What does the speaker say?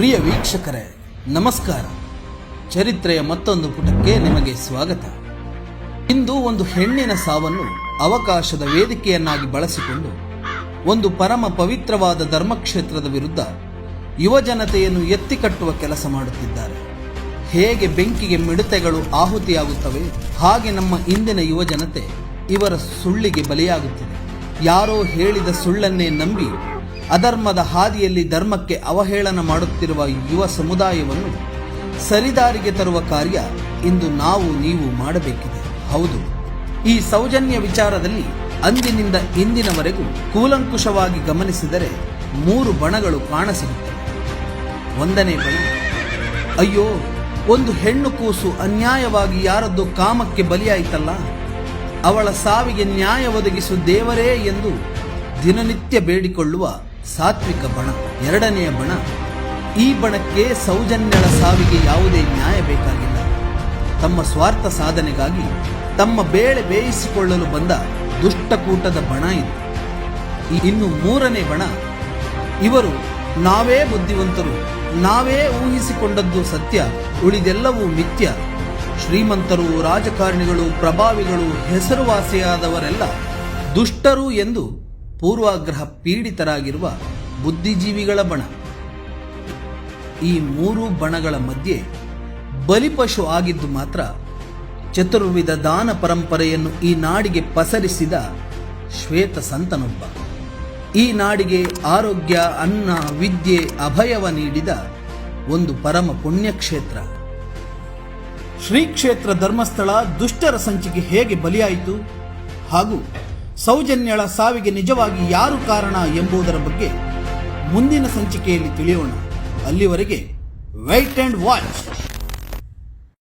ಪ್ರಿಯ ವೀಕ್ಷಕರೇ, ನಮಸ್ಕಾರ. ಚರಿತ್ರೆಯ ಮತ್ತೊಂದು ಪುಟಕ್ಕೆ ನಿಮಗೆ ಸ್ವಾಗತ. ಇಂದು ಒಂದು ಹೆಣ್ಣಿನ ಸಾವನ್ನು ಅವಕಾಶದ ವೇದಿಕೆಯನ್ನಾಗಿ ಬಳಸಿಕೊಂಡು ಒಂದು ಪರಮ ಪವಿತ್ರವಾದ ಧರ್ಮಕ್ಷೇತ್ರದ ವಿರುದ್ಧ ಯುವ ಜನತೆಯನ್ನು ಎತ್ತಿಕಟ್ಟುವ ಕೆಲಸ ಮಾಡುತ್ತಿದ್ದಾರೆ. ಹೇಗೆ ಬೆಂಕಿಗೆ ಮಿಡತೆಗಳು ಆಹುತಿಯಾಗುತ್ತವೆ, ಹಾಗೆ ನಮ್ಮ ಇಂದಿನ ಯುವ ಜನತೆ ಇವರ ಸುಳ್ಳಿಗೆ ಬಲಿಯಾಗುತ್ತಿದೆ. ಯಾರೋ ಹೇಳಿದ ಸುಳ್ಳನ್ನೇ ನಂಬಿ ಅಧರ್ಮದ ಹಾದಿಯಲ್ಲಿ ಧರ್ಮಕ್ಕೆ ಅವಹೇಳನ ಮಾಡುತ್ತಿರುವ ಯುವ ಸಮುದಾಯವನ್ನು ಸರಿದಾರಿಗೆ ತರುವ ಕಾರ್ಯ ಇಂದು ನಾವು ನೀವು ಮಾಡಬೇಕಿದೆ. ಹೌದು. ಈ ಸೌಜನ್ಯ ವಿಚಾರದಲ್ಲಿ ಅಂದಿನಿಂದ ಇಂದಿನವರೆಗೂ ಕೂಲಂಕುಷವಾಗಿ ಗಮನಿಸಿದರೆ ಮೂರು ಬಣಗಳು ಕಾಣಸಿಗುತ್ತವೆ. ಒಂದನೇ ಬಣ, ಅಯ್ಯೋ, ಒಂದು ಹೆಣ್ಣು ಕೂಸು ಅನ್ಯಾಯವಾಗಿ ಯಾರದ್ದು ಕಾಮಕ್ಕೆ ಬಲಿಯಾಯಿತಲ್ಲ? ಅವಳ ಸಾವಿಗೆ ನ್ಯಾಯ ಒದಗಿಸು ದೇವರೇ ಎಂದು ದಿನನಿತ್ಯ ಬೇಡಿಕೊಳ್ಳುವ ಸಾತ್ವಿಕ ಬಣ, ಎರಡನೆಯ ಬಣ. ಈ ಬಣಕ್ಕೆ ಸೌಜನ್ಯಳ ಸಾವಿಗೆ ಯಾವುದೇ ನ್ಯಾಯ ಬೇಕಾಗಿಲ್ಲ. ತಮ್ಮ ಸ್ವಾರ್ಥ ಸಾಧನೆಗಾಗಿ ತಮ್ಮ ಬೇಳೆ ಬೇಯಿಸಿಕೊಳ್ಳಲು ಬಂದ ದುಷ್ಟಕೂಟದ ಬಣ ಇದು. ಇನ್ನು ಮೂರನೇ ಬಣ, ಇವರು ನಾವೇ ಬುದ್ಧಿವಂತರು, ನಾವೇ ಊಹಿಸಿಕೊಂಡದ್ದು ಸತ್ಯ, ಉಳಿದೆಲ್ಲವೂ ಮಿಥ್ಯ. ಶ್ರೀಮಂತರು, ರಾಜಕಾರಣಿಗಳು, ಪ್ರಭಾವಿಗಳು, ಹೆಸರುವಾಸಿಯಾದವರೆಲ್ಲ ದುಷ್ಟರು ಎಂದು ಪೂರ್ವಾಗ್ರಹ ಪೀಡಿತರಾಗಿರುವ ಬುದ್ಧಿಜೀವಿಗಳ ಬಣ. ಈ ಮೂರು ಬಣಗಳ ಮಧ್ಯೆ ಬಲಿಪಶು ಆಗಿದ್ದು ಮಾತ್ರ ಚತುರ್ವಿಧ ದಾನ ಪರಂಪರೆಯನ್ನು ಈ ನಾಡಿಗೆ ಪಸರಿಸಿದ ಶ್ವೇತ ಸಂತನೊಬ್ಬ. ಈ ನಾಡಿಗೆ ಆರೋಗ್ಯ, ಅನ್ನ, ವಿದ್ಯೆ, ಅಭಯವ ನೀಡಿದ ಒಂದು ಪರಮ ಪುಣ್ಯಕ್ಷೇತ್ರ. ಶ್ರೀ ಕ್ಷೇತ್ರ ಧರ್ಮಸ್ಥಳ ದುಷ್ಟರ ಸಂಚಿಗೆ ಹೇಗೆ ಬಲಿಯಾಯಿತು ಹಾಗೂ ಸೌಜನ್ಯಳ ಸಾವಿಗೆ ನಿಜವಾಗಿ ಯಾರು ಕಾರಣ ಎಂಬುದರ ಬಗ್ಗೆ ಮುಂದಿನ ಸಂಚಿಕೆಯಲ್ಲಿ ತಿಳಿಯೋಣ. ಅಲ್ಲಿವರೆಗೆ ವೈಟ್ ಅಂಡ್ ವಾಚ್